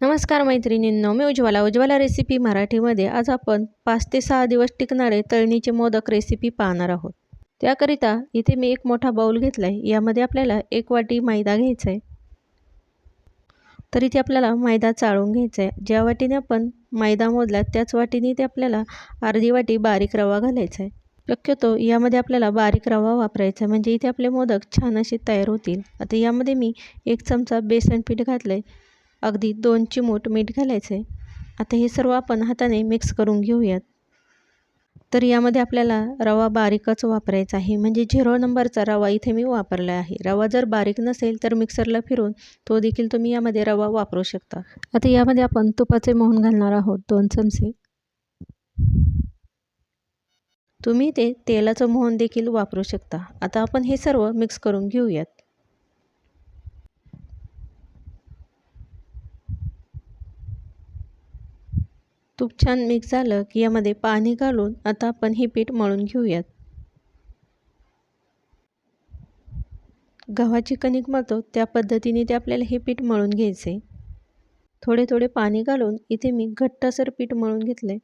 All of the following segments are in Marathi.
नमस्कार मैत्रिणींनो मी उज्ज्वला. उज्ज्वला रेसिपी मराठीमध्ये आज आपण पाच ते सहा दिवस टिकणारे तळणीचे मोदक रेसिपी पाहणार आहोत. त्याकरिता इथे मी एक मोठा बाऊल घेतला आहे यामध्ये आपल्याला एक वाटी मैदा घ्यायचा आहे तर इथे आपल्याला मैदा चाळून घ्यायचा आहे ज्या वाटीने आपण मैदा मोजला त्याच वाटीने ते आपल्याला अर्धी वाटी बारीक रवा घालायचा आहे शक्यतो यामध्ये आपल्याला बारीक रवा वापरायचा आहे म्हणजे इथे आपले मोदक छान असे तयार होतील. आता यामध्ये मी एक चमचा बेसन पीठ घातलं आहे अगदी दोन चिमूट मीठ घालायचं. आहे आता हे सर्व आपण हाताने मिक्स करून घेऊयात. तर यामध्ये आपल्याला रवा बारीकच वापरायचा आहे. म्हणजे झिरो नंबरचा रवा इथे मी वापरला आहे. रवा जर बारीक नसेल तर मिक्सरला फिरून तो देखील तुम्ही यामध्ये रवा वापरू शकता. आता यामध्ये आपण तुपाचे मोहन घालणार आहोत दोन चमचे. तुम्ही ते तेलाचं मोहन देखील वापरू शकता. आता आपण हे सर्व मिक्स करून घेऊयात. तूप छान मिक्स झालं की यामध्ये पाणी घालून आता आपण हे पीठ मळून घेऊयात. गव्हाची कणिक मळतो त्या पद्धतीने ते आपल्याला हे पीठ मळून घ्यायचे. थोडे थोडे पाणी घालून इथे मी घट्टसर पीठ मळून घेतले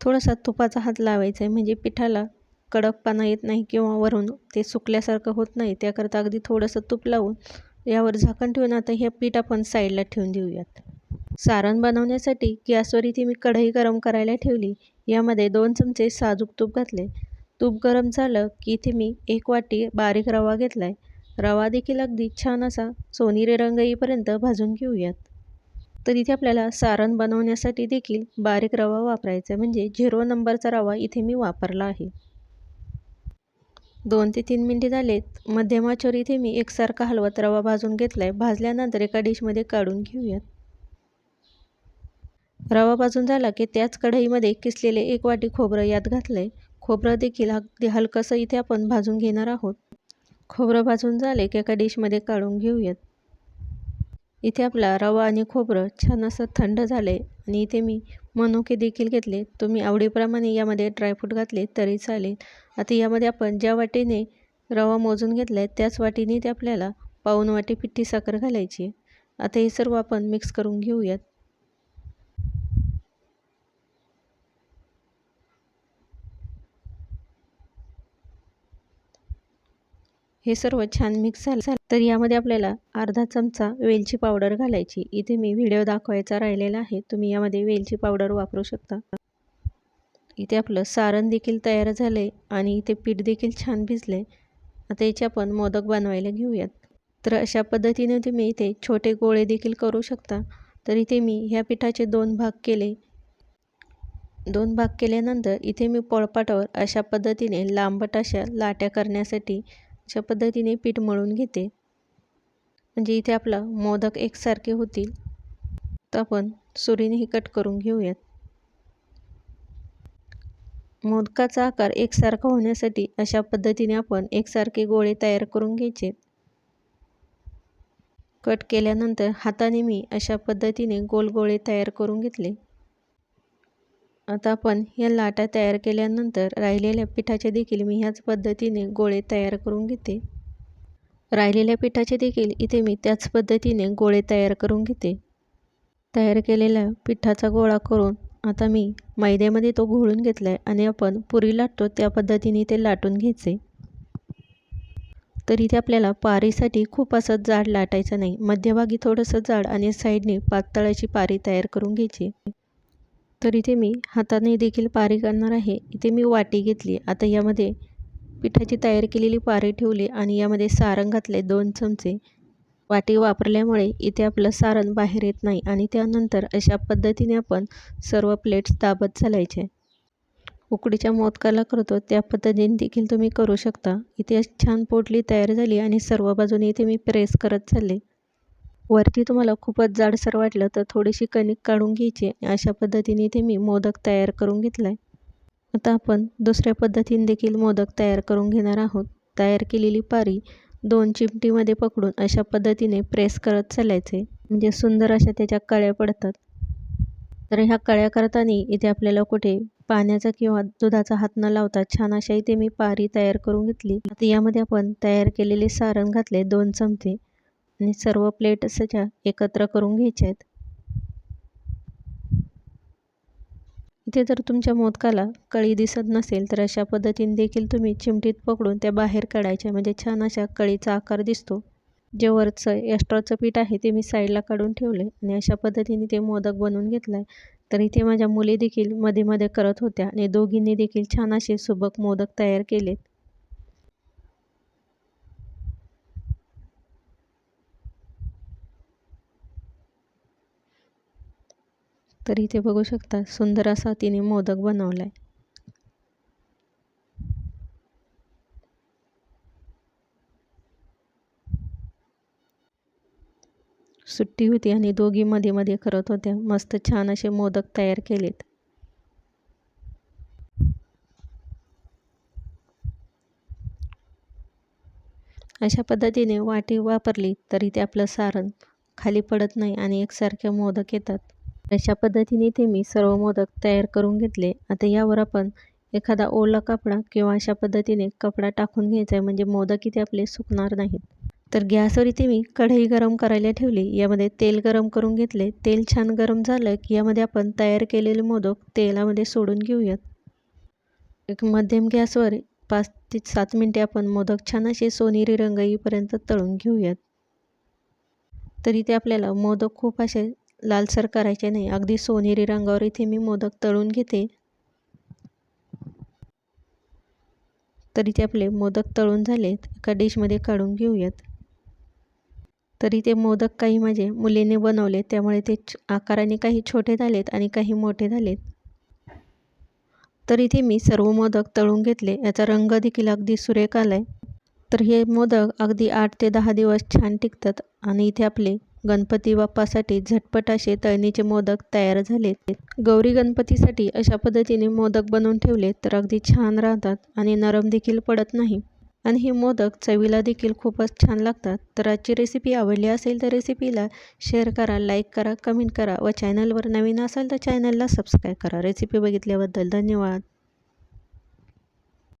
थोडासा तुपाचा हात लावायचा आहे म्हणजे पिठाला कडकपणा येत नाही किंवा वरून ते सुकल्यासारखं होत नाही त्याकरता अगदी थोडंसं तूप लावून यावर झाकण ठेवून आता हे पीठ आपण साईडला ठेवून देऊयात. सारण बनवण्यासाठी गॅसवर इथे मी कढई गरम करायला ठेवली. यामध्ये दोन चमचे साजूक तूप घातले. तूप गरम झालं की इथे मी एक वाटी बारीक रवा घेतला आहे रवा देखील अगदी छान असा सोनेरी रंग येईपर्यंत भाजून घेऊयात. तर इथे आपल्याला सारण बनवण्यासाठी देखील बारीक रवा वापरायचा आहे. म्हणजे झिरो नंबरचा रवा इथे मी वापरला आहे. दोन ते तीन मिनटे झालेत. मध्यम इथे मी एकसारखा हलवत रवा भाजून घेतला आहे भाजल्यानंतर एका डिशमध्ये काढून घेऊयात. रवा भाजून झाला की त्याच कढईमध्ये किसलेले एक वाटी खोबरं यात घातलं आहे खोबरं देखील अगदी हलकंसं इथे आपण भाजून घेणार आहोत. खोबरं भाजून झाले की एका डिशमध्ये काढून घेऊयात. इथे आपला रवा आणि खोबरं छान असं थंड झालं आहे आणि इथे मी मनुके देखील घेतले. तुम्ही आवडीप्रमाणे यामध्ये ड्रायफ्रूट घातले तरी चालेल. आता यामध्ये आपण ज्या वाटीने रवा मोजून घेतला आहे त्याच वाटीने ते आपल्याला पाऊन वाटी पिठी साखर घालायची आता हे सर्व आपण मिक्स करून घेऊयात. हे सर्व छान मिक्स झालं. तर यामध्ये आपल्याला अर्धा चमचा वेलची पावडर घालायची. इथे मी व्हिडिओ दाखवायचा राहिलेला आहे. तुम्ही यामध्ये वेलची पावडर वापरू शकता. इथे आपलं सारण देखील तयार झालं आहे आणि इथे पीठ देखील छान भिजले आता याचे आपण मोदक बनवायला घेऊयात. तर अशा पद्धतीने तुम्ही इथे छोटे गोळे देखील करू शकता. तर इथे मी ह्या पिठाचे दोन भाग केले. दोन भाग केल्यानंतर इथे मी पोळपाटावर अशा पद्धतीने लांबट अशा लाट्या करण्यासाठी अशा पद्धतीने पीठ मळून घेते. म्हणजे इथे आपला मोदक एकसारखे होतील. तर आपण सुरीनेही कट करून घेऊयात. मोदकाचा आकार एकसारखा होण्यासाठी अशा पद्धतीने आपण एकसारखे गोळे तयार करून घ्यायचे. कट केल्यानंतर हाताने मी अशा पद्धतीने गोल गोळे तयार करून घेतले. आता आपण या लाटा तयार केल्यानंतर राहिलेल्या पिठाचे देखील मी ह्याच पद्धतीने गोळे तयार करून घेते. राहिलेल्या पिठाचे देखील इथे मी त्याच पद्धतीने गोळे तयार करून घेते. तयार केलेल्या पिठाचा गोळा करून आता मी मैद्यामध्ये तो घोळून घेतला आहे आणि आपण पुरी लाटतो त्या पद्धतीने ते लाटून घ्यायचे. तर इथे आपल्याला पारीसाठी खूप असं जाड लाटायचं नाही. मध्यभागी थोडंसं जाड आणि साईडने पातळाची पारी तयार करून घ्यायची. तर इथे मी हाताने देखील पारी करणार आहे. इथे मी वाटी घेतली. आता यामध्ये पिठाची तयार केलेली पारी ठेवली आणि यामध्ये सारण घातले दोन चमचे. वाटी वापरल्यामुळे इथे आपलं सारण बाहेर येत नाही आणि त्यानंतर अशा पद्धतीने आपण सर्व प्लेट्स दाबत चालायचे. उकडीच्या मोदकाला करतो त्या पद्धतीने देखील तुम्ही करू शकता. इथे छान पोटली तयार झाली आणि सर्व बाजूने इथे मी प्रेस करत चालले. वरती तुम्हाला खूपच जाडसर वाटलं तर थोडीशी कणिक काढून घ्यायची. अशा पद्धतीने इथे मी मोदक तयार करून घेतला आहे आता आपण दुसऱ्या पद्धतीने देखील मोदक तयार करून घेणार आहोत. तयार केलेली पारी दोन चिमटीमध्ये पकडून अशा पद्धतीने प्रेस करत चालायचे. म्हणजे सुंदर अशा त्याच्या कळ्या पडतात. तर ह्या कळ्या करताना इथे आपल्याला कुठे पाण्याचा किंवा दुधाचा हात न लावता छान अशा इथे मी पारी तयार करून घेतली. आता यामध्ये आपण तयार केलेले सारण घातले दोन चमचे. आणि सर्व प्लेट सजा एकत्र करून घ्यायच्या आहेत इथे जर तुमच्या मोदकाला कळी दिसत नसेल तर अशा पद्धतीने देखील तुम्ही चिमटीत पकडून त्या बाहेर काढायच्या. म्हणजे छान अशा कळीचा आकार दिसतो. जे वरचं एक्स्ट्राचं पीठ आहे ते मी साईडला काढून ठेवले आणि अशा पद्धतीने ते मोदक बनवून घेतलं आहे तर इथे माझ्या मुली देखील मध्ये मध्ये करत होत्या. आणि दोघींनी देखील छान असे सुबक मोदक तयार केलेत. तर इथे बघू शकता सुंदर असा तिने मोदक बनवला आहे सुट्टी होती आणि दोघी मध्ये मध्ये करत होत्या. मस्त छान असे मोदक तयार केलेत. अशा पद्धतीने वाटी वापरली तरी ते आपलं सारण खाली पडत नाही आणि एकसारखे मोदक येतात. अशा पद्धतीने ते मी सर्व मोदक तयार करून घेतले. आता यावर आपण एखादा ओला कपडा किंवा अशा पद्धतीने कपडा टाकून घ्यायचा आहे. म्हणजे मोदक इथे आपले सुकणार नाहीत. तर गॅसवर इथे मी कढई गरम करायला ठेवली. यामध्ये तेल गरम करून घेतले. तेल छान गरम झालं की यामध्ये आपण तयार केलेले मोदक तेलामध्ये सोडून घेऊयात. एक मध्यम गॅसवर पाच ते सात मिनटे आपण मोदक छान असे सोनेरी रंग येईपर्यंत तळून घेऊयात. तर इथे आपल्याला मोदक खूप असे लालसर करायचे नाही. अगदी सोनेरी रंगावर इथे मी मोदक तळून घेते. तर इथे आपले मोदक तळून झालेत. एका डिशमध्ये काढून घेऊयात. तरी ते मोदक काही माझे मुलीने बनवले त्यामुळे ते आकाराने काही छोटे झालेत आणि काही मोठे झालेत. तर इथे मी सर्व मोदक तळून घेतले. याचा रंग देखील अगदी सुरेख आला आहे तर हे मोदक अगदी आठ ते दहा दिवस छान टिकतात. आणि इथे आपले गणपती बाप्पासाठी झटपट असे तळणीचे मोदक तयार झाले. गौरी गणपतीसाठी अशा पद्धतीने मोदक बनवून ठेवले तर अगदी छान राहतात आणि नरम देखील पडत नाही. आणि हे मोदक चवीला देखील खूपच छान लागतात. तर आजची रेसिपी आवडली असेल तर रेसिपीला शेअर करा लाईक करा कमेंट करा व चॅनलवर नवीन असाल तर चॅनलला सबस्क्राईब करा. रेसिपी बघितल्याबद्दल धन्यवाद.